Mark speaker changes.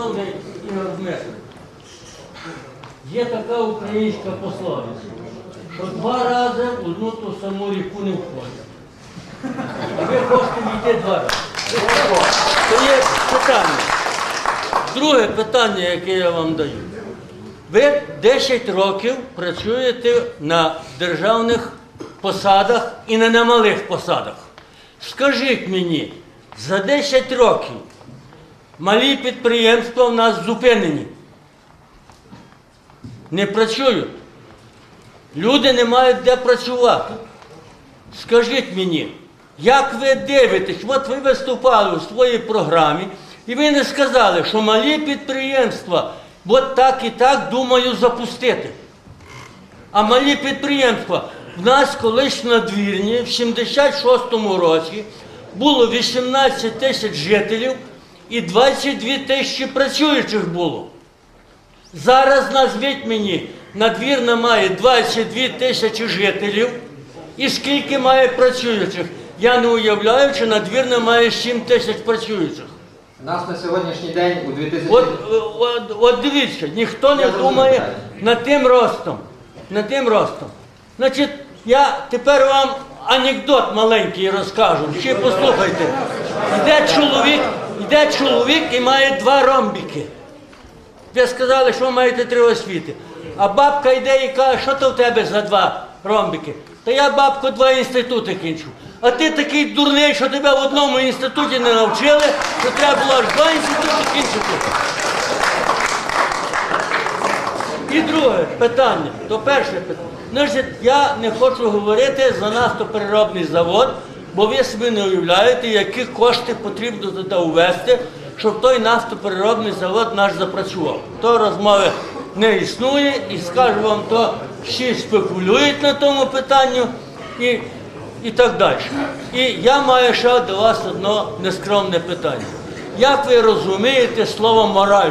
Speaker 1: шановний Ігор Дмитрович, є така українська пословиця, що два рази в одну ту саму ріку не входять. А ви хочете війти два рази. Це є питання. Друге питання, яке я вам даю. Ви 10 років працюєте на державних посадах і на малих посадах. Скажіть мені, за 10 років малі підприємства в нас зупинені. Не працюють. Люди не мають де працювати. Скажіть мені, як ви дивитесь, от ви виступали у своїй програмі, і ви не сказали, що малі підприємства от так і так думаю запустити. А малі підприємства в нас колись на двірні в 76-му році було 18 тисяч жителів і 22 тисячі працюючих було. Зараз назвіть мені, надвірна має 22 тисячі жителів, і скільки має працюючих. Я не уявляю, чи надвірна має 7 тисяч працюючих.
Speaker 2: У нас на сьогоднішній день у 2000...
Speaker 1: От, от, от дивіться, ніхто не
Speaker 2: Я
Speaker 1: думає над тим ростом. Над тим ростом. Значить, я тепер вам анекдот маленький розкажу. Ще послухайте. Йде чоловік, йде чоловік і має два ромбіки. Ви сказали, що ви маєте три освіти. А бабка йде і каже, що то в тебе за два ромбики? Та я, бабко, два інститути кінчу. А ти такий дурний, що тебе в одному інституті не навчили, що треба було аж два інститути кінчити. І друге питання, то перше питання. Я не хочу говорити за нафтопереробний завод, бо ви собі не уявляєте, які кошти потрібно туди ввести, щоб той нафтопереробний завод наш запрацював. То розмови не існує, і скажу вам, то всі спекулюють на тому питанню і, і так далі. І я маю ще до вас одне нескромне питання. Як ви розумієте слово мораль?